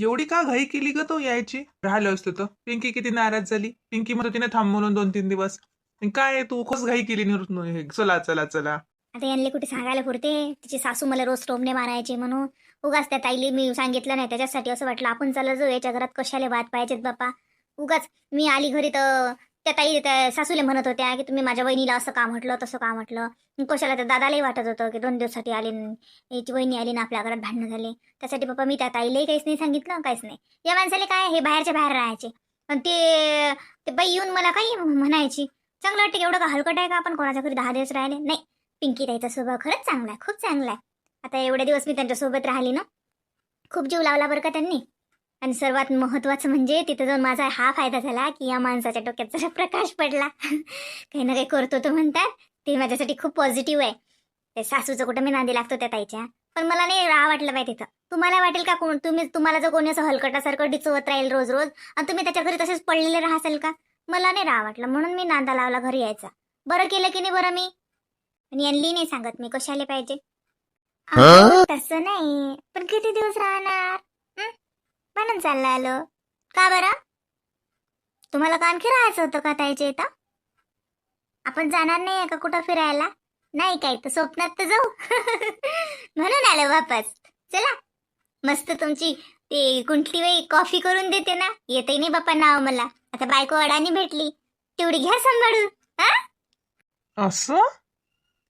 एवढी का घाई केली ग तो यायची? राहिलं असतं तर. पिंकी किती नाराज झाली. पिंकी म्हणतो तिने थांब म्हणून दोन तीन दिवस. काय तू खूप घाई केली निवृत्त चला चला चला. आता यांनी कुठे सांगायला पुरते? तिची सासू मला रोज टोमणे मारायचे म्हणून. उगाच त्या ताईली मी सांगितलं नाही. त्याच्यासाठी असं वाटलं आपण चला जाऊ याच्या घरात कशाला वाद पाहिजेत बापा उगाच मी आली घरी तर त्या ताई त्या सासूले म्हणत होत्या की तुम्ही माझ्या वहिनीला असं का म्हटलं तसं का म्हटलं? कशाला त्या दादालाही वाटत होतं की दोन दिवसासाठी आले याची वहिनी आली ना आपल्या घरात भांडणं झाले. त्यासाठी पप्पा मी त्या ताईलाही काहीच नाही सांगितलं काहीच नाही. या माणसाला काय हे बाहेरच्या बाहेर राहायचे. पण ते ते बाई येऊन मला काही म्हणायची. चांगलं वाटतं की एवढं का हलकट आहे का? आपण कोणाच्या घरी दहा दिवस राहिले? नाही. पिंकी ताईचा स्वभाव खरंच चांगला आहे खूप चांगला आहे. आता एवढे दिवस मी त्यांच्यासोबत राहिली ना खूप जीव लावला बरं का त्यांनी. आणि सर्वात महत्त्वाचं म्हणजे तिथं जाऊन माझा हा फायदा झाला की या माणसाच्या डोक्यात जरा प्रकाश पडला. काही ना काही करतो तो म्हणतात. ते माझ्यासाठी खूप पॉझिटिव्ह आहे. ते सासूचं कुठं मी नांदी लागतो त्या ताईच्या. पण मला नाही राहा वाटलं पाहिजे तिथं. तुम्हाला वाटेल का कोण? तुम्ही तुम्हाला जर कोणी असं हलकटासारखं डिचवत राहील रोज रोज आणि तुम्ही त्याच्या घरी तसेच पडलेले राहाल का? मला नाही राहा वाटलं. म्हणून मी नांदा लावला घरी यायचा. बरं केलं की नाही बरं मी? आणि यांनी नाही सांगत मी कशाला पाहिजे. तसं नाही. पण किती दिवस राहणार? म्हणून चाललं आलो. का बरं? तुम्हाला का आणखी राहायचं होतं का ताईच्या इथं? आपण जाणार नाही का कुठं फिरायला? नाही काय तर स्वप्नात तर जाऊ. म्हणून आलो वापस. चला. मस्त तुमची ते कुंठली बाई कॉफी करून देते ना. येते नाही बाप्पा नाव मला. आता बायको अडाणी भेटली. तेवढी घ्या सांभाळून. हा? असं?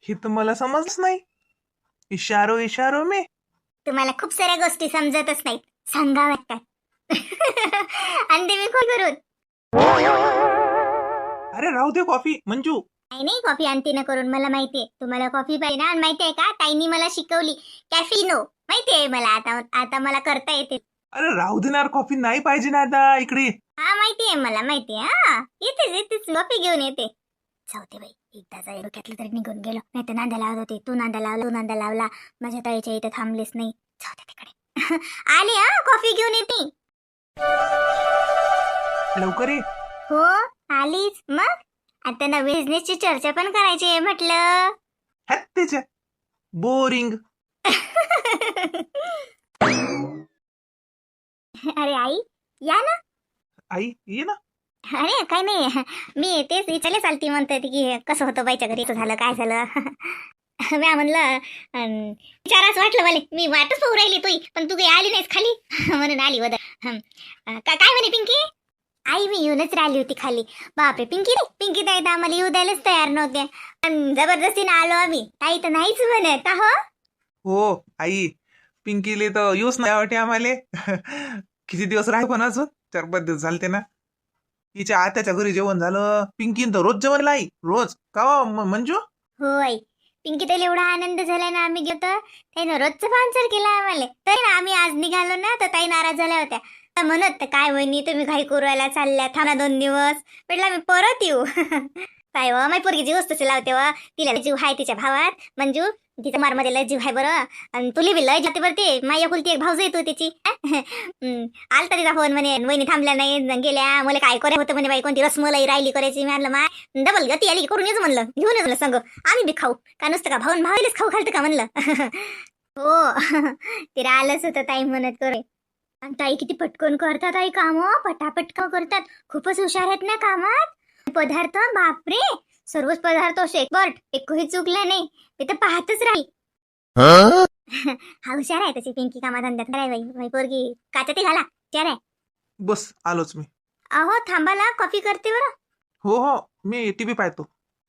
हे तर मला समजच नाही. इशारो इशारो मे. तुम्हाला खूप साऱ्या गोष्टी समजतच नाहीत. सांगा वाटतात आणि ते मी खोल करून. अरे राहू दे कॉफी मंजू. नाही नाही कॉफी आणते ना करून मला माहितीये तुम्हाला कॉफी पाहिजे ना? आणि माहितीये का? ताईनी मला शिकवली. कॅफिनो माहितीये मला. आता आता मला करता येते. अरे राहू देणार कॉफी नाही पाहिजे ना आता इकडे. हा माहितीये मला माहितीये हा येतेच येतेच. कॉफी घेऊन येते. जाऊते बाई. एकदाचा डोक्यातलं तरी निघून गेलो. नाही तर नांदा लावत होते. तू नांदा लावला तू नांदा लावला. माझ्या ताईच्या इथे थांबलेच नाही. जाऊ दे तिकडे. आले हा? कॉफी घेऊन येते. लवकर ये. हो आलीच. मग? आता नवीन बिझनेसची चर्चा पण करायची आहे म्हटलं. बोरिंग अरे आई या ना. आई ये ना. अरे काय नाही. मी तेच विचारले चालती म्हणते की कसं होतं बाईच्या घरी? कसं झालं? काय झालं? मी म्हणलं विचाराच वाटलं मला. मी वाटच पाहू राहिली तुई पण तू काही आली नाहीस खाली. म्हणून आली वदर का- काय म्हणे पिंकी? आई मी येऊनच राहिली होती खाली. बापरे पिंकी रे. पिंकी ताई तर आम्हाला येऊ द्यायलाच तयार नव्हते पण जबरदस्तीने आलो आम्ही. ताई तर नाहीच म्हणत हो? हो आई. पिंकीले तर येऊच नाही वाटे आम्हाला. किती दिवस राही पण अजून? चार पाच दिवस झालते ना. तिच्या आत्याच्या घरी जेवण झालं. पिंकीन तर रोज जेवण लाई रोज. का हो, मंजू? हो आई. पिंकी ताईला एवढा आनंद झाला ना आम्ही गेलो ताईनं रोजचं पाहुणचार केला आम्हाला. तरी ना आम्ही आज निघालो ना तर ताई नाराज झाल्या होत्या. म्हणत "तर काय वहिनी तुम्ही घाई कुरवायला चालल्या थांबा दोन दिवस. म्हटलं आम्ही परत येऊ. काय हो, व माझी पोरगी जीवच लावते व तिला जीव आहे तिच्या भावात. मंजू तिचा मारमध्ये लय जीव आहे बरं. आणि तुली बी लय जाते बरं ते. माया कुलती एक भाऊज येतो तिची. आलता तिचा फोन म्हणे वहिनी थांबल्या नाही गेल्या. मला काय करे होतं म्हणे बाई कोणती रसमलाई राहिली करायची? म्हणलं माय डबल गती आली की करून येच म्हणलं. घेऊन येच म्हणलं संग. आम्ही बी खाऊ. का नुसतं का भाऊन भावालेच खाऊ घालतं का म्हणलं? हो. तिला आलंच होतं ताई म्हणत करे आणि ताई किती पटकन करतात आई काम. पटापट करतात. खूपच हुशार आहेत ना कामात. पदार्थ बापरे! सर्वच पदार्थ असे. एकबर्ट एकही चुकला नाही. मी तर पाहतच राहील. हा हुशार आहे तशी पिंकी कामाधंद्यात. काय बाई बाई पोरगी. काचा ते घाला. चार आहे. बस आलोच मी. अहो थांबाला. कॉफी करते बरं. हो हो. मी टीव्ही पाहतो.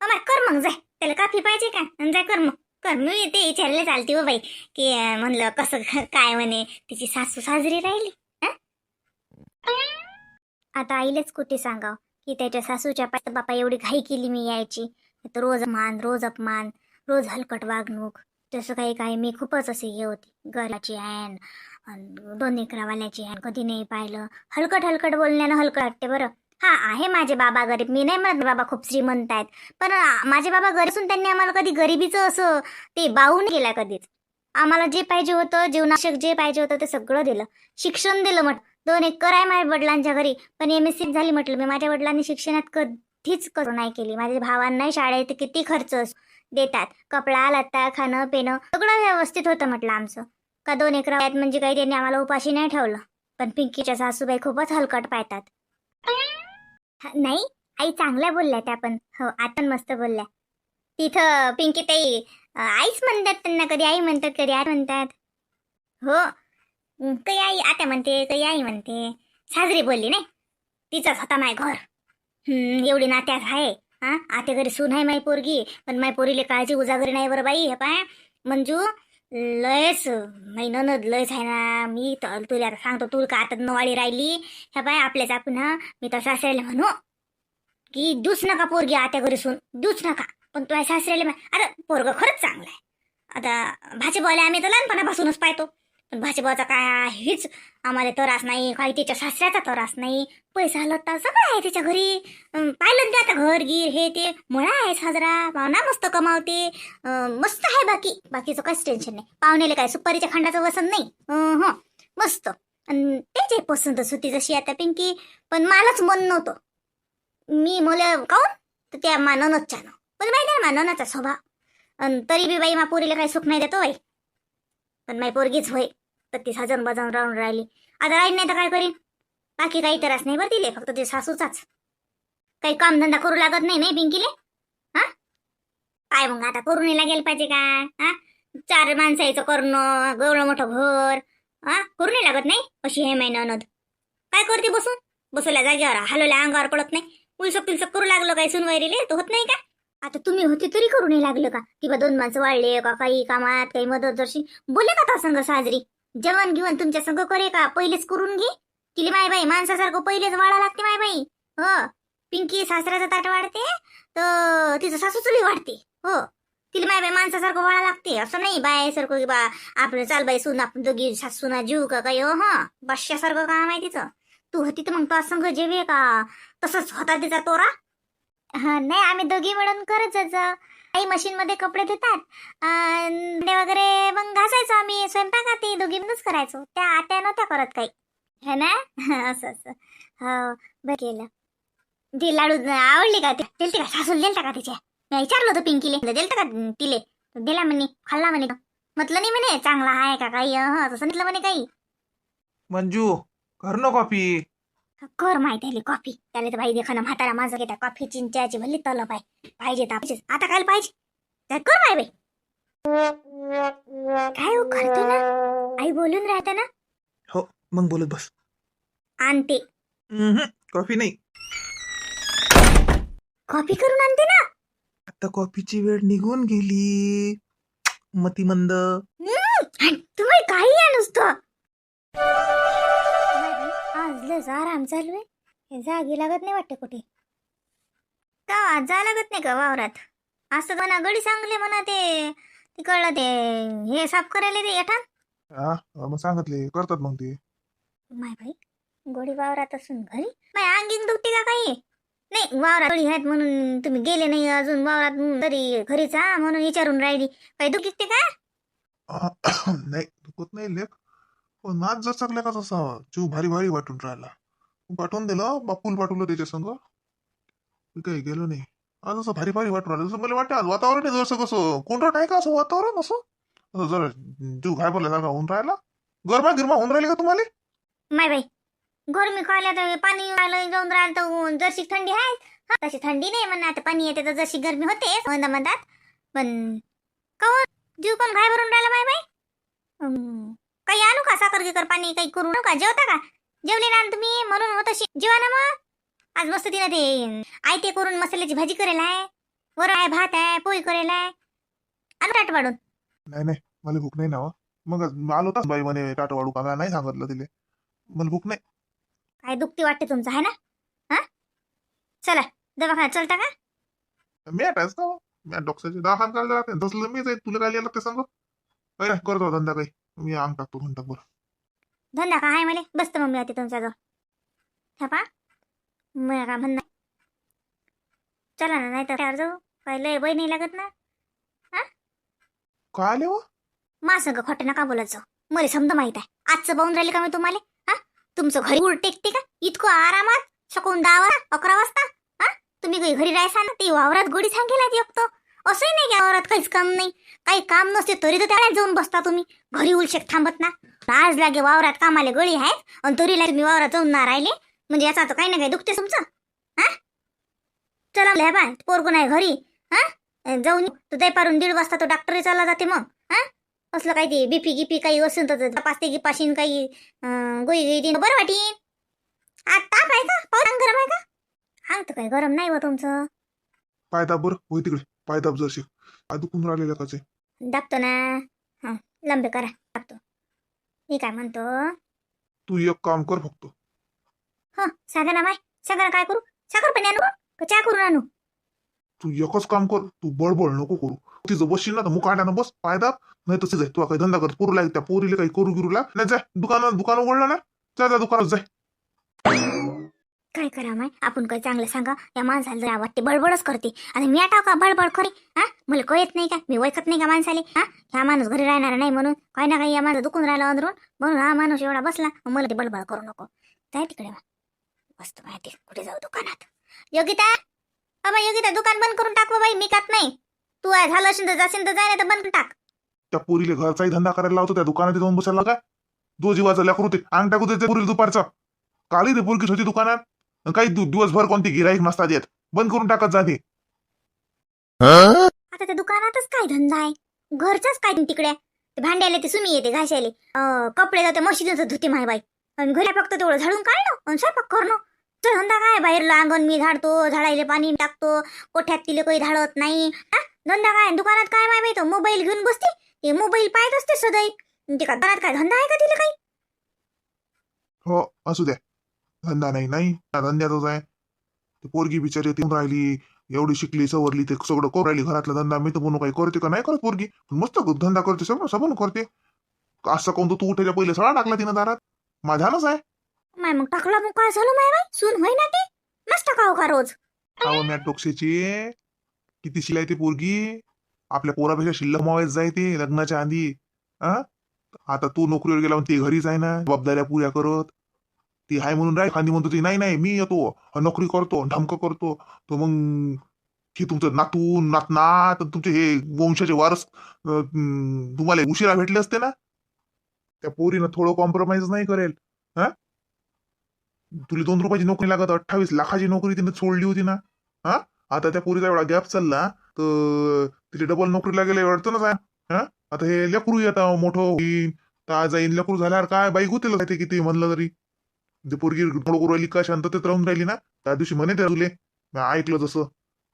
कर मग जाय. त्याला काफी पाहिजे का? अन जाय कर मग. कर. मी ते विचारले चालते हो बाई. की अं, म्हणलं कसं काय म्हणे. तिची सासू साजरी राहिली. हं? आता आईलेच कुठे सांगाव. की त्याच्या सासूच्या पाय बापा एवढी घाई केली मी यायची. तर रोज मान रोज अपमान रोज हलकट वागणूक. तसं काही काही मी खूपच असे हे होती. घराची ॲन दोन एकरावाल्याची ॲन कधी नाही पाहिलं. हलकट हलकट बोलण्यानं हलकट वाटते बरं. हा आहे माझे बाबा गरीब. मी नाही म्हणत बाबा खूप श्रीमंत आहेत. पण माझे बाबा गरीब असून त्यांनी आम्हाला कधी गरिबीचं असं ते बाहून केलं कधीच. आम्हाला जे पाहिजे होतं जीवनाशक जे पाहिजे होतं ते सगळं दिलं. शिक्षण दिलं म्हट दोन एकर आहे माझ्या वडिलांच्या घरी. पण एम एस सी झाली म्हटलं. मी माझ्या वडिलांनी शिक्षणात कधीच करू नाही केली. माझ्या भावांनाही शाळेत किती खर्च देतात. कपडा लत्ता खाणं पिणं सगळं व्यवस्थित होतं म्हटलं आमचं. का दोन एकर आहेत म्हणजे काही त्यांनी आम्हाला उपाशी नाही ठेवलं. पण पिंकीच्या सासूबाई खूपच हलकट पाहतात नाही. आई चांगल्या बोलल्या त्या पण. हो आता मस्त बोलल्या. तिथं पिंकी ताई आईच म्हणतात त्यांना कधी. आई म्हणतात कधी. आई म्हणतात. हो. काही आई आता म्हणते काही आई म्हणते साजरी बोलली नाही? तिचाच होता माय घर. एवढी नात्यात आहे. हा आता घरी सून आहे माई पोरगी पण माय पोरीले काळजी उजागरी नाही बरं बाई हे पाय मंजू लयच माई ननद लयच आहे ना मी तर तुला आता सांगतो तू का आता नवाळी राहिली? ह्या बाय आपल्याच आपण हा मी तर सासऱ्याला म्हणू की दूच नका पोरगी आत्या घरी सून दूच नका. पण तुला सासऱ्याला अरे आता पोरग खरंच चांगलं आहे. आता भाजीपाला आम्ही तर लहानपणापासूनच पाहतो. पण काय हेच? आम्हाला त्रास नाही. काही तिच्या सासऱ्याचा त्रास नाही. पैसा लत्ता सगळं आहे तिच्या घरी. पाहिलं ते आता घर गिर हे ते. मुळा आहे साजरा. पाहुणा मस्त कमावते. मस्त आहे बाकी. बाकीचं काहीच टेन्शन नाही. पाहुण्याला काय सुपारीच्या खंडाचं वसन नाही? हो. मस्त. तेच आहे पसंत होती जशी आता पिंकी. पण मलाच मन नव्हतं. मी मला काऊन? तर त्या माननच पण माहिती आहे माननाचा स्वभाव. तरी बी बाई मा पोरीला काही सुख नाही देतो बाई पण माय पोरगीच होय. तर ती सजन बजावून राहून राहिली. आता राहील नाही तर काय करीन? बाकी काही त्रास नाही बरं तिले फक्त ते सासूचाच. काही कामधंदा करू लागत नाही नाही पिंकीले? हा? काय मग आता करू नाही लागेल पाहिजे का हा? चार माणसाचं करणं गवळं मोठं घर हा? करू नाही लागत नाही? अशी हे महिना अनद. काय करते बसून बसवल्या जागेवर हलवल्या अंगावर पडत नाही. उलसक तुलसक करू लागलं काय सुनवायरीले तर होत नाही का? आता तुम्ही होते तरी करू नाही लागलं का? किंवा दोन माणसं वाढले का? काही कामात काही मदत जरशी बोले का त्या साजरी? जेवण घेऊन तुमच्या संघ करे का? पहिलेच करून घे. तिले माय बाई माणसासारखं पहिलेच वाढा लागते माय बाई. हो. पिंकी सासऱ्याचं ताट वाढते तर तिचं सासू चुली वाढते. हो. तिला माय बाई माणसासारखं वाळा लागते. असं नाही बाय सारखं की बा आपलं चाल बाई सून आपण दोघी सासूना जीव का काही हो, हो. हा. बादशासारखं काम आहे तिचं. तू होती तर मग तो संघ जेवे का? तसंच होता तिचा तोरा. हा नाही आम्ही दोघी मिळून करत जा काही मशीन मध्ये कपडे धुतात वगैरे मग घासायचो आम्ही स्वयंपाक ते दोघी करायचो. त्या आत्या नव्हत्या करत काही. है ना? असं असं. हो बरं केलं. ती लाडू आवडली का ते? का? सासूला दिलता का तिच्या मी विचारलं होतं पिंकीले. दिलता का तिले? दिला म्हणे खाल्ला म्हणे म्हटलं नाही म्हणे चांगला आहे का काही? हं तसं म्हटलं म्हणे काही. मंजू कर ना कॉफी. कर माहिती आहे कॉफी त्याला तर बाई देखा ना म्हातारा माझं घेता कॉफी चिंचाची भल्ली तलब आहे. पाहिजे आता काय पाहिजे? तर कर माय बाई. काय हो करतो ना? आई बोलून राहते ना? मग बोलत बस. आणते. कॉफी नाही. कॉफी करून आणते ना? आता कॉफीची वेळ निघून गेली. मतिमंद. तुम्ही काही या नुसतं. आज लस आराम चालू आहे. हे जागी लागत नाही वाटते कुठे. का जा लागत नाही का वावरात? असं म्हणा गडी सांगले म्हणा ते. तिकडलं ते. हे साफ करायला ते हा मग सांगितले करतात मग ते. माय बाई गोडी वावरात असून घरी? माय अंगीन दुखते का काही? नाही वावरात गडी आहेत म्हणून तुम्ही गेले नाही अजून. वावरात तरी घरीच हा म्हणून विचारून राहिली. काही दुखते का? नाही दुखत नाही लेख. पण नाच जर चांगल्या का तसा. जीव भारी भारी वाटून राहिला. पाठवून दिलं बापूल पाठवलं त्याच्या संग. मी काही गेलो नाही. आज असं भारी भारी वाटून राहिलं. जसं मला वाटतं आज वातावरण आहे जसं कसं. कोंडट आहे का असं वातावरण असं? असं जर जीव घाबरल्यासारखा होऊन राहिला. गरमा गिरमा होऊन राहिली का तुम्हाला? नाही बाई गरमी कळल्या तर पाणी आलं जाऊन राहिलं तर जशी थंडी आहे हा, तशी थंडी नाही म्हणा. आता पाणी येते तर जशी गरमी होते म्हणता म्हणतात. पण कहो जीव पण घाय भरून राहिला माय बाई? काही आणू का साखर गिकर पाणी काही करू नका? जेवता का? जेवले ना तुम्ही? म्हणून होत अशी जेवा ना मग. आज मस्त तिनं ते आयते करून मसाल्याची भाजी करेल आहे. वर आहे भात आहे पोळी करेल आहे. आणू ताट वाढून नाही नाही. मला भूक नाही ना हो. मग आलो होताच बाई म्हणे टाटा वाढू का? नाही सांगितलं तिले. मला भूक नाही. काय दुखती वाटते तुमचं आहे ना? हा? चला दवाखान्यात चलता का? मॅट आहेस का हो? मॅट डॉक्टरचे दहा काढले राहते. तसलं मीच आहे. तुला काय लागते सांग? काय नाही, करतो धंदा काही. मी अंग टाकतो घंटा बरं. धंदा का आहे मला बसतं मम्मी होते तुमच्याजवळ थापा. मग का म्हणणार चला ना नाही तर जाऊ? काय लय वय नाही लागत ना? काय आले हो? मा संग खोटं नका जाऊ. मला समजा माहीत आहे. आजचं पाहून राहिले का मी तुम्हाला? हा? तुमचं घरी उल टेकते का? इतकं आरामात शकून दहा वाजता अकरा वाजता? हा? तुम्ही घरी राहायचा ना ती वावरात गोडी सांगेल ती एकतो असंही नाही की वावरात काहीच काम नाही. काही काम नसते तरी तर त्याला जाऊन बसता तुम्ही. घरी उलशेक थांबत ना. आज लागे वावरात कामाले गळी आहेत आणि तरी लागे तुम्ही वावरात जाऊन ना राहिले. म्हणजे याचा तर काही ना काही दुखते तुमचं. हा? चला बाय पोरगू नाही घरी. हा? जाऊन तू पारून दीड वाजता तो डॉक्टरही चालला जाते मग. हा? असलं काही ते बीपी गिपी काही असेल तर तपासते गिपाशीन काही गोळी गोई देईन बरं वाटीन आज ताप आहे का? पाऊस गरम आहे का? अंग तर काही गरम नाही व तुमचं. पायदाब बरं होई तिकडे. पायदाब जरशी. अदुकून राहिलेल्या काचे दाबतो ना. हा लंबे करा. दाबतो. मी काय म्हणतो? तू एक काम कर फक्त. हो सांगा ना बाय सांगा ना काय करू? साखर पाणी आणू? का चहा करून आणू? तू एकच काम कर. तू बळबळ नको करू. तिचं बसशील ना तर मुकाट्यानं बस पायदाब नाही तसं जाय तू काही धंदा कर पोरू लाग त्या पोरीला काही करू गिरू लाग. नाही जाय दुकानात दुकान उघडलं ना? जा जा दुकानात जाय काय करा माय? आपण काय चांगलं सांगा या माणसाला जरा वाटते बडबडच करते. आणि मी आटाव का बडबड खरी हा? मला कळत नाही का? मी ओळखत नाही का माणसाले? हा? ह्या माणूस घरी राहणार नाही म्हणून काही ना काही या माणसं दुखून राहिला अंदरून? म्हणून हा माणूस एवढा बसला. मला ते बडबड करू नको. जाय तिकडे मस्त माहिती. कुठे जाऊ दुकानात? योगिता! बाबा योगिता दुकान बंद करून टाक बाई. मी कात नाही. तू आहे झालं असेल तर जाशील तर जाय नाही तर बंद करून टाक. त्या पोरीला घरचाही धंदा करायला लावतो. त्या दुकानात जाऊन बसायला काय दो जीवाचा लेकरू ते. अंग टाकू त्याच्या पोरीला दुपारचा. काली रे पोरकीच होती दुकानात. काही दु- दिवसभर कोणती गिराईक नसतात येत. बंद करून टाकत जाते आता त्या दुकानातच काय धंदा आहे? घरचाच काय तिकडे? ते भांड्याले ते सुमी येते घासायले. अं, कपडे जाते मशीनच धुते माय बाई. आणि घरी फक्त तेवढं झाडून काढणं आणि स्वयंपाक करणं. तर धंदा काय बाहेरला? अंगण मी झाडतो झाडायले पाणी टाकतो कोठ्यात तिले काही झाडत नाही. हा? धंदा काय? दुकानात काय माय बाई तो? मोबाईल घेऊन बसते. ते मोबाईल पाहत असते सदैव ते का दुकानात काय धंदा आहे का तिला काही? हो असू द्या. धंदा नाही नाही. हा धंद्यातच आहे ती पोरगी बिचारी ती राहिली एवढी शिकली सवरली ते सगळं करू राहिली घरातला धंदा. मी तर म्हणून काही करते का? नाही करत पोरगी. मस्त धंदा करते सगळं सबून करते. असं कोणतं तू उठायच्या पहिले सळा टाकला तिनं दारात? माझ्यानच आहे माय मग टाकला मग काय झालं माय सून होय ना ते? मस्त खाऊ का रोज? अहो मॅट टोक्सेची किती शिलाई ते पोरगी. आपल्या पोरापेक्षा शिल्लक मावायच जाय ते लग्नाच्या आधी. आता तू नोकरीवर गेला ती घरीच आहे ना. जबाबदाऱ्या पुऱ्या करत. ती हाय म्हणून राय खांदी म्हणतो ती नाही नाही मी येतो. नोकरी करतो ढमक करतो. तो मग हे तुमचं नातून तर तुमचे हे वंशाचे वारस तुम्हाला उशिरा भेटले असते ना? त्या पोरीनं थोडं कॉम्प्रोमाइज नाही करेल. हा? तुला दोन रुपयाची नोकरी लागत अठ्ठावीस लाखाची नोकरी तिने सोडली होती ना? हा? आता त्या पोरीचा एवढा गॅप चालला तर तिथे डबल नोकरीला गेले अडचणच आहे हा? आता हे लेकरू येतं मोठं होईन तर जाईन लेकरू झाल्यावर काय बाई होतील ते किती म्हणलं तरी. ते पोरगी थोडं राहिली का शांततेत राहून राहिली ना त्या दिवशी म्हणे त्या तुले मी ऐकलं जसं.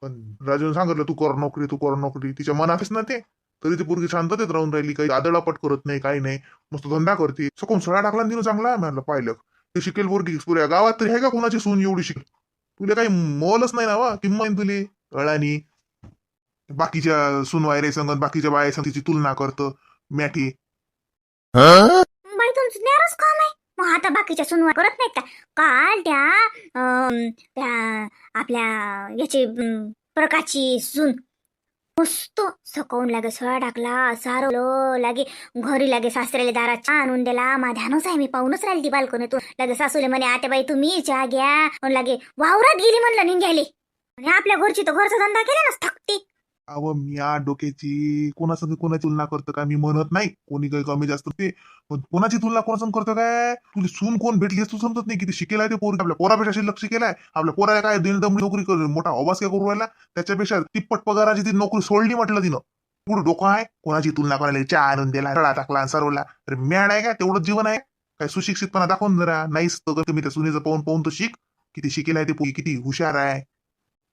पण राजून सांगितलं तू कर नोकरी तू कर नोकरी. तिच्या मनातच ना ते. तरी ती पोरगी शांततेत राहून राहिली काही आदळापट करत नाही काही नाही. मस्त धंदा करते. सकून सळा टाकला तिनं चांगला. म्हणलं पाहिलं. ते शिकेल पोरगी. पुऱ्या गावात तरी आहे का कोणाची सून एवढी शिकेल? तुला काही मोलच नाही ना वा? किंमत तुले? अळानी बाकीच्या सुनवायरे संगत बाकीच्या बाया संग तिची तुलना करतं. मॅठी बाई तुमचं नेरच काम आहे मग आता बाकीच्या सुनवा करत नाहीत का? काल त्या अं, त्या आपल्या याची अं, प्रकाची सून मस्त सकावून लागे सळा टाकला सारवलं लागे घरी लागे सासऱ्याला दारात चहा आणून दिला. माध्यानच आहे मी पाहूनच राहिली ती बालकोनीतून. लागे सासूले म्हणे आता बाई तुम्ही चहा घ्या. लागे वावरात गेली म्हणलं निघाली आणि आपल्या घरची तर घरचा धंदा केला ना थकती. अव मी या डोक्याची कोणासंग कोणाची तुलना करतो काय मी म्हणत नाही. कोणी काही कमी जास्त ते पण कोणाची तुलना कोणासंग करतं काय? तुला सून कोण भेटली तू समजत नाही. किती शिकेला आहे ते पोरी. आपल्या पोरापेक्षा लक्ष केलाय. आपल्या पोराला काय दिन दमडी नोकरी कर मोठा अभास काय करू राहिला? त्याच्यापेक्षा तिप्पट पगाराची ती नोकरी सोडली म्हटलं तिनं. पुढे डोकं आहे. कोणाची तुलना करायला चहा आणून दिला रडा टाकला सरवला. अरे मॅड आहे का? तेवढंच जीवन आहे. काय सुशिक्षितपणा दाखवून जरा. नाहीच तर तुम्ही त्या सुनेचं पाहून पाहून तर शिक. किती शिकेला आहे ते किती हुशार आहे.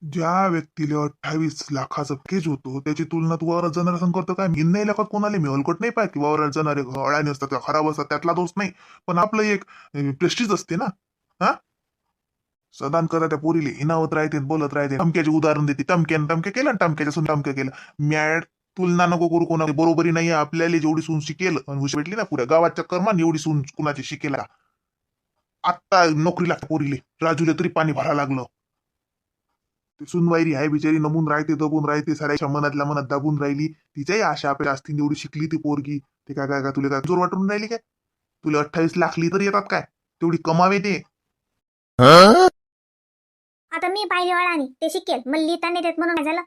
ज्या व्यक्तीला अठ्ठावीस लाखाचं पॅकेज होतो त्याची तुलना तू वावरात जाणारा संग करतो काय? मी नाही लाखात कोणाला मी नाही पाहिजे की वावरात जाणारे अळाणी असतात खराब असतात त्यातला दोष नाही. पण आपलं एक प्रेस्टीज असते ना? हा? सदान करा त्या पोरीले. हिनावत राहते बोलत राहते. टमक्याचे उदाहरण देते. टमक्यानं टमके केलं आणि टमक्याच्या सुन टमके केलं मॅड तुलना नको करू कोणा बरोबरी नाही आपल्याला जेवढी सून शिकेल हुशी भेटली ना पुऱ्या गावाच्या कर्मान एवढी सून कुणाची शिकेल? आत्ता नोकरी लागते पोरीले. राजूला तरी पाणी भरा लागलं. ती सुनवायरी आहे बिचारी नमून राहते दबून राहते साऱ्याच्या मनातल्या मनात दाबून राहिली. तिच्याही आशा आपल्या असतील एवढी शिकली ती पोरगी. ते काय काय का तुला काय जोर वाटून राहिली काय? तुला अठ्ठावीस लाखली तर येतात काय? तेवढी कमावे ते. आता मी पाहिली वळानी ते शिकेल. मला लिहिता नाही देत म्हणून काय झालं?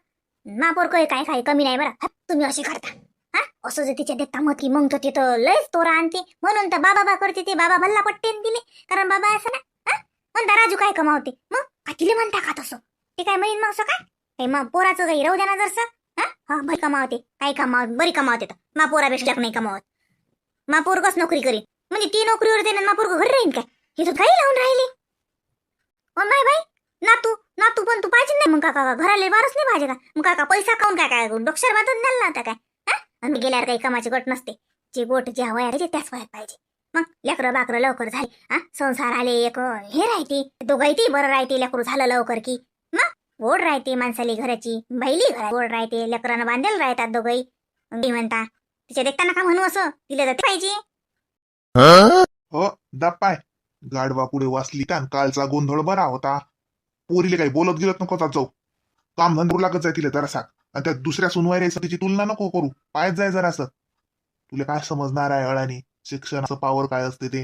ना काय काय काय कमी नाही बरं. तुम्ही असे करता. हा? असं जर तिच्या देता मत की मग तर तिथं लयच तोरा आणते. म्हणून तर बाबा बा करते ते बाबा भल्ला पट्टेन दिले. कारण बाबा असं ना म्हणता राजू काय कमावते? मग का तिले म्हणता का तसं? ते काय म्हणीन मग काय काही मग पोराचं काही राहू द्या ना जरसं. हा? हा बरी कमावते. काही कमावत बरी कमावते तर मा पोरापेक्षा नाही कमावत. मा पोरगच नोकरी करीन? म्हणजे ती नोकरीवर देणार मा पोरग घरी राहीन काय? हे तर काही लावून राहिली. ओ माय भाई नातू नातू पण तू पाहिजे नाही. मग काका घराला वारच नाही पाहिजे का? मग काका पैसा खाऊन काय काय डोक्षर बांधून द्याल ना आता काय? हा? आणि गेल्यावर काही कामाची गट नसते. जे गोट ज्या वयात त्याच वयात पाहिजे. मग लेकरं बाकरं लवकर झाले. हा? संसार आले एक हे राहते. दोघाही ती बरं राहते. लेकरू झालं लवकर की. मग ओढ राहते माणसाली घराची. बैली घरा ओढ राहते लेकरानं बांधेल राहतात दोघही. मग म्हणता तिच्या देखताना का म्हणू असं? तिला जाते पाहिजे. हो दापाय गाडवा पुढे वाचली तान कालचा गोंधळ बरा होता. पोरीले काही बोलत गेलत नको जात जाऊ. काम धंदूर लागत जाय तिला जरासा सांग आणि त्या दुसऱ्या सुनवायऱ्या तिची तुलना नको करू. पायत जाय जरासं. तुला काय समजणार आहे अळानी शिक्षणाचं पावर काय असते ते?